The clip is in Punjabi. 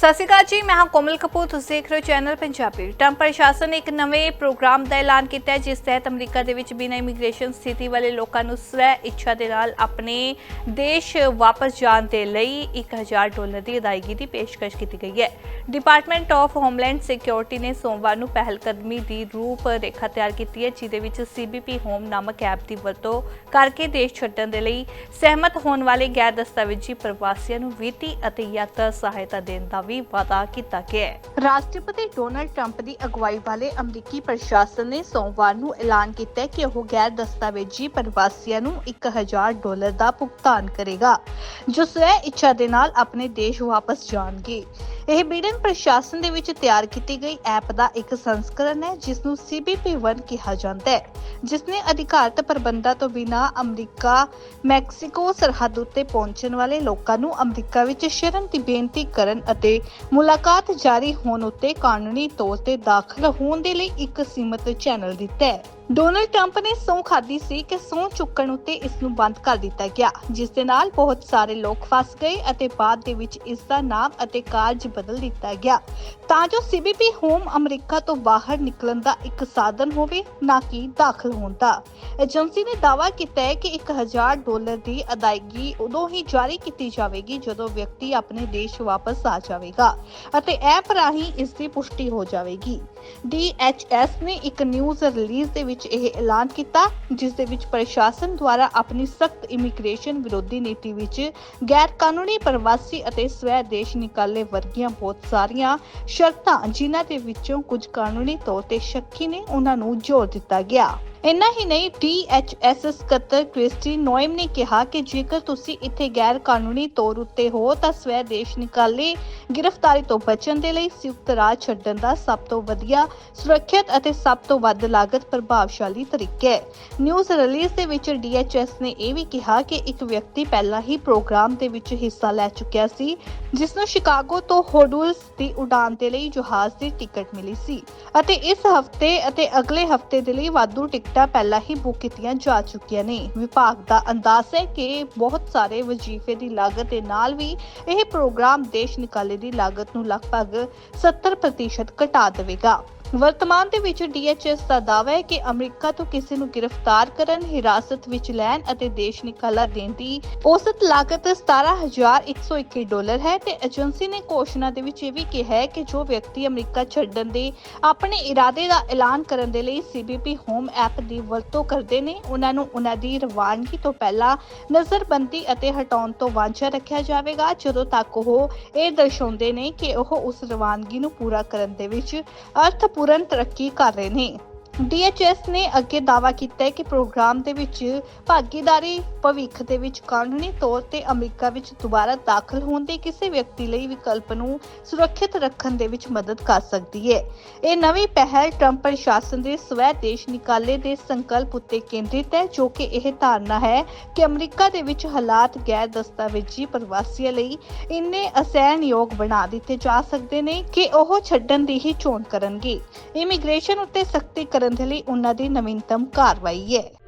ਸਤਿ ਸ਼੍ਰੀ ਅਕਾਲ ਜੀ, ਮੈਂ ਹਾਂ ਕੋਮਲ ਕਪੂਰ, ਤੁਸੀਂ ਦੇਖ ਰਹੇ ਹੋ ਚੈਨਲ ਪੰਜਾਬੀ। ਟਰੰਪ ਪ੍ਰਸ਼ਾਸਨ ਨੇ ਇੱਕ ਨਵੇਂ ਪ੍ਰੋਗਰਾਮ ਦਾ ਐਲਾਨ ਕੀਤਾ ਹੈ, ਜਿਸ ਤਹਿਤ ਅਮਰੀਕਾ ਦੇ ਵਿੱਚ ਬਿਨਾਂ ਇਮੀਗ੍ਰੇਸ਼ਨ ਸਥਿਤੀ ਵਾਲੇ ਲੋਕਾਂ ਨੂੰ ਸਵੈ ਇੱਛਾ ਦੇ ਨਾਲ ਆਪਣੇ ਦੇਸ਼ ਵਾਪਸ ਜਾਣ ਦੇ ਲਈ 1000 ਡਾਲਰ ਦੀ ਅਦਾਇਗੀ ਦੀ ਪੇਸ਼ਕਸ਼ ਕੀਤੀ ਗਈ ਹੈ। ਡਿਪਾਰਟਮੈਂਟ ਆਫ ਹੋਮਲੈਂਡ ਸਿਕਿਉਰਿਟੀ ਨੇ ਸੋਮਵਾਰ ਨੂੰ ਪਹਿਲਕਦਮੀ ਦੀ ਰੂਪ ਰੇਖਾ ਤਿਆਰ ਕੀਤੀ ਹੈ, ਜਿਹਦੇ ਵਿੱਚ ਸੀਬੀਪੀ ਹੋਮ ਨਾਮਕ ਐਪ ਦੀ ਵਰਤੋਂ ਕਰਕੇ ਦੇਸ਼ ਛੱਡਣ ਦੇ ਲਈ ਸਹਿਮਤ ਹੋਣ ਵਾਲੇ ਗੈਰ ਦਸਤਾਵੇਜ਼ੀ ਪ੍ਰਵਾਸੀਆਂ ਨੂੰ ਵਿੱਤੀ ਅਤੇ ਯਾਤਰਾ ਸਹਾਇਤਾ ਦੇਣ ਦਾ ਵੀ ਵਾਅਦਾ ਕੀਤਾ ਗਿਆ ਹੈ। ਰਾਸ਼ਟਰਪਤੀ ਡੋਨਲਡ ਟਰੰਪ ਦੀ ਅਗਵਾਈ ਵਾਲੇ ਅਮਰੀਕੀ ਪ੍ਰਸ਼ਾਸਨ ਨੇ ਸੋਮਵਾਰ ਨੂੰ ਐਲਾਨ ਕੀਤਾ ਕਿ ਉਹ ਗੈਰ ਦਸਤਾਵੇਜ਼ੀ ਪ੍ਰਵਾਸੀਆਂ ਨੂੰ 1000 ਡਾਲਰ ਦਾ ਭੁਗਤਾਨ ਕਰੇਗਾ, ਜੋ ਸਵੈ ਇੱਛਾ ਦੇ ਨਾਲ ਆਪਣੇ ਦੇਸ਼ ਵਾਪਸ ਜਾਣਗੇ। ਇਹ ਬਿਡਨ ਪ੍ਰਸ਼ਾਸਨ ਦੇ ਵਿੱਚ ਤਿਆਰ ਕੀਤੀ ਗਈ ਐਪ ਦਾ ਇੱਕ ਸੰਸਕਰਣ ਹੈ ਜਿਸ ਨੂੰ CBP1 ਕਿਹਾ ਜਾਂਦਾ ਹੈ ਜਿਸ ਨੇ ਅਧਿਕਾਰਤ ਪ੍ਰਬੰਧਾਂ ਤੋਂ ਬਿਨਾਂ ਅਮਰੀਕਾ, ਮੈਕਸੀਕੋ ਸਰਹੱਦ ਉੱਤੇ ਪਹੁੰਚਣ ਵਾਲੇ ਲੋਕਾਂ ਨੂੰ ਅਮਰੀਕਾ ਵਿੱਚ ਸ਼ਰਨ ਦੀ ਬੇਨਤੀ ਕਰਨ ਅਤੇ ਮੁਲਾਕਾਤ ਜਾਰੀ ਹੋਣ ਉੱਤੇ ਕਾਨੂੰਨੀ ਤੌਰ ਤੇ ਦਾਖਲ ਹੋਣ ਦੇ ਲਈ ਇੱਕ ਸੀਮਤ ਚੈਨਲ ਦਿੱਤਾ ਹੈ। ਡੋਨਲਡ ਟਰੰਪ ਨੇ ਸਹੁੰ ਖਾਦੀ ਸੀ ਕਿ ਸਹੁੰ ਚੁੱਕਣ ਉੱਤੇ ਇਸ ਨੂੰ ਬੰਦ ਕਰ ਦਿੱਤਾ ਗਿਆ, ਜਿਸ ਦੇ ਨਾਲ ਬਹੁਤ ਸਾਰੇ ਲੋਕ ਫਸ ਗਏ ਅਤੇ ਬਾਅਦ ਦੇ ਵਿੱਚ ਇਸ ਦਾ ਨਾਮ ਅਤੇ ਕਾਰਜ ਬਦਲ ਦਿੱਤਾ ਗਿਆ। ਤਾਂ ਜੋ ਸੀਬੀਪੀ ਹੋਮ ਅਮਰੀਕਾ ਤੋਂ ਬਾਹਰ ਨਿਕਲਣ ਦਾ ਇੱਕ ਸਾਧਨ ਹੋਵੇ, ਨਾ ਕਿ ਦਾਖਲ ਹੋਣ ਦਾ। ਏਜੰਸੀ ਨੇ ਦਾਅਵਾ ਕੀਤਾ ਹੈ ਕਿ 1000 ਡਾਲਰ ਦੀ ਅਦਾਇਗੀ ਉਦੋਂ ਹੀ ਜਾਰੀ ਕੀਤੀ ਜਾਵੇਗੀ ਜਦੋਂ ਵਿਅਕਤੀ ਆਪਣੇ ਦੇਸ਼ ਵਾਪਸ ਆ ਜਾਵੇਗਾ ਅਤੇ ਐਪ ਰਾਹੀਂ ਇਸ ਦੀ ਪੁਸ਼ਟੀ ਹੋ ਜਾਵੇਗੀ। DHS ਨੇ ਇੱਕ ਨਿਊਜ਼ ਰਿਲੀਜ਼ ਦੇ ਵਿੱਚ ਇਹ ਐਲਾਨ ਕੀਤਾ, ਜਿਸ ਦੇ ਵਿੱਚ ਪ੍ਰਸ਼ਾਸਨ ਦੁਆਰਾ ਆਪਣੀ ਸਖਤ ਇਮੀਗ੍ਰੇਸ਼ਨ ਵਿਰੋਧੀ ਨੀਤੀ ਵਿੱਚ ਗੈਰ ਕਾਨੂੰਨੀ ਪ੍ਰਵਾਸੀ ਅਤੇ ਸਵੈ ਦੇਸ਼ ਨਿਕਾਲੇ ਵਰਗੀਆਂ ਬਹੁਤ ਸਾਰੀਆਂ ਸ਼ਰਤਾਂ, ਜਿਨ੍ਹਾਂ ਦੇ ਵਿੱਚੋਂ ਕੁਝ ਕਾਨੂੰਨੀ ਤੌਰ ਤੇ ਸ਼ੱਕੀ ਨੇ ਉਹਨਾਂ ਨੂੰ ਜੋੜ ਦਿੱਤਾ ਗਿਆ। ਇੰਨਾ ਹੀ ਨਹੀਂ DHS ਸਕੱਤਰ ਕ੍ਰਿਸਟੀ ਨੋਇਮ ਨੇ ਕਿਹਾ ਕਿ ਜੇਕਰ ਤੁਸੀਂ ਇੱਥੇ ਗੈਰ ਕਾਨੂੰਨੀ ਤੌਰ ਉੱਤੇ ਹੋ, ਤਾਂ ਸਵੈ ਦੇਸ਼ ਨਿਕਾਲੇ ਗ੍ਰਿਫਤਾਰੀ ਤੋਂ ਬਚਣ ਦੇ ਲਈ ਸੰਯੁਕਤ ਰਾਜ ਛੱਡਣ ਦਾ ਸਭ ਤੋਂ ਵਧੀਆ, ਸੁਰੱਖਿਅਤ ਅਤੇ ਸਭ ਤੋਂ ਵੱਧ ਲਾਗਤ ਪ੍ਰਭਾਵਸ਼ਾਲੀ ਤਰੀਕਾ ਹੈ। ਨਿਊਜ਼ ਰਿਲੀਜ਼ ਦੇ ਵਿੱਚ DHS ਨੇ ਇਹ ਵੀ ਕਿਹਾ ਕਿ ਇੱਕ ਵਿਅਕਤੀ ਪਹਿਲਾਂ ਹੀ ਪ੍ਰੋਗਰਾਮ ਦੇ ਵਿੱਚ ਹਿੱਸਾ ਲੈ ਚੁੱਕਿਆ ਸੀ, ਜਿਸ ਨੂੰ ਸ਼ਿਕਾਗੋ ਤੋਂ ਹੋਡੂਲਸ ਦੀ ਉਡਾਨ ਦੇ ਲਈ ਜਹਾਜ਼ ਦੀ ਟਿਕਟ ਮਿਲੀ ਸੀ ਅਤੇ ਇਸ ਹਫ਼ਤੇ ਅਤੇ ਅਗਲੇ ਹਫ਼ਤੇ ਦੇ ਲਈ ਵਾਧੂ ਟਿਕਟ ਪਹਿਲਾਂ ਹੀ ਬੁੱਕ ਕੀਤੀਆਂ ਜਾ ਚੁੱਕੀਆਂ ਨੇ। ਵਿਭਾਗ ਦਾ ਅੰਦਾਜ਼ ਹੈ ਕਿ ਬਹੁਤ ਸਾਰੇ ਵਜ਼ੀਫੇ ਦੀ ਲਾਗਤ ਦੇ ਨਾਲ ਵੀ ਇਹ ਪ੍ਰੋਗਰਾਮ ਦੇਸ਼ ਨਿਕਾਲੇ ਦੀ ਲਾਗਤ ਨੂੰ ਲਗਭਗ 70% ਘਟਾ ਦੇਵੇਗਾ। ਵਰਤਮਾਨ ਦੇ ਵਿੱਚ DHS ਦਾ ਦਾਅਵਾ ਹੈ ਕਿ ਅਮਰੀਕਾ ਤੋਂ ਕਿਸੇ ਨੂੰ ਗ੍ਰਿਫਤਾਰ ਕਰਨ, ਹਿਰਾਸਤ ਵਿੱਚ ਲੈਣ ਅਤੇ ਦੇਸ਼ ਨਿਕਾਲਾ ਦੇਣ ਦੀ ਔਸਤ ਲਾਗਤ 17121 ਡਾਲਰ ਹੈ ਤੇ ਏਜੰਸੀ ਨੇ ਘੋਸ਼ਣਾ ਦੇ ਵਿੱਚ ਇਹ ਵੀ ਕਿਹਾ ਹੈ ਕਿ ਜੋ ਵਿਅਕਤੀ ਅਮਰੀਕਾ ਛੱਡਣ ਦੇ ਆਪਣੇ ਇਰਾਦੇ ਦਾ ਐਲਾਨ ਕਰਨ ਦੇ ਲਈ CBP ਹੋਮ ਐਪ ਦੀ ਵਰਤੋਂ ਕਰਦੇ ਨੇ ਉਹਨਾਂ ਨੂੰ ਉਹਨਾਂ ਦੀ ਰਵਾਨਗੀ ਤੋਂ ਪਹਿਲਾਂ ਨਜ਼ਰਬੰਦੀ ਅਤੇ ਹਟਾਉਣ ਤੋਂ ਵਾਂਝਾ ਰੱਖਿਆ ਜਾਵੇਗਾ ਜਦੋਂ ਤੱਕ ਉਹ ਇਹ ਦਰਸਾਉਂਦੇ ਨੇ ਕਿ ਉਹ ਉਸ ਰਵਾਨਗੀ ਨੂੰ ਪੂਰਾ ਕਰਨ ਦੇ ਵਿੱਚ ਪੂਰਨ ਤਰੱਕੀ ਕਰ ਰਹੇ ਨੇ। DHS ਨੇ ਅੱਗੇ ਦਾਅਵਾ ਕੀਤਾ ਹੈ ਕਿ ਪ੍ਰੋਗਰਾਮ ਦੇ ਵਿੱਚ ਭਾਗੀਦਾਰੀ ਭਵਿੱਖ ਦੇ ਵਿੱਚ ਕਾਨੂੰਨੀ ਤੌਰ ਤੇ ਅਮਰੀਕਾ ਵਿੱਚ ਦੁਬਾਰਾ ਦਾਖਲ ਹੋਣ ਦੇ ਕਿਸੇ ਵਿਅਕਤੀ ਲਈ ਵਿਕਲਪ ਨੂੰ ਸੁਰੱਖਿਅਤ ਰੱਖਣ ਦੇ ਵਿੱਚ ਮਦਦ ਕਰ ਸਕਦੀ ਹੈ। ਇਹ ਨਵੀਂ ਪਹਿਲ ਟਰੰਪ ਪ੍ਰਸ਼ਾਸਨ ਦੇ ਸਵੈ ਦੇਸ਼ ਨਿਕਾਲੇ ਦੇ ਸੰਕਲਪ ਉੱਤੇ ਕੇਂਦਰਿਤ ਹੈ, ਜੋ ਕਿ ਇਹ ਧਾਰਨਾ ਹੈ ਕਿ ਅਮਰੀਕਾ ਦੇ ਵਿੱਚ ਹਾਲਾਤ ਗੈਰ ਦਸਤਾਵੇਜ਼ੀ ਪ੍ਰਵਾਸੀਆਂ ਲਈ ਇੰਨੇ ਅਸਹਿਣਯੋਗ ਬਣਾ ਦਿੱਤੇ ਜਾ ਸਕਦੇ ਨੇ ਕਿ ਉਹ ਛੱਡਣ ਦੀ ਹੀ ਚੋਣ ਕਰਨਗੇ। ਇਮੀਗ੍ਰੇਸ਼ਨ ਉੱਤੇ ਸਖਤੀ ਕਰਨ ਕਰਨ ਦੇ ਲਈ ਉਹਨਾਂ ਦੀ ਨਵੀਨਤਮ ਕਾਰਵਾਈ ਹੈ।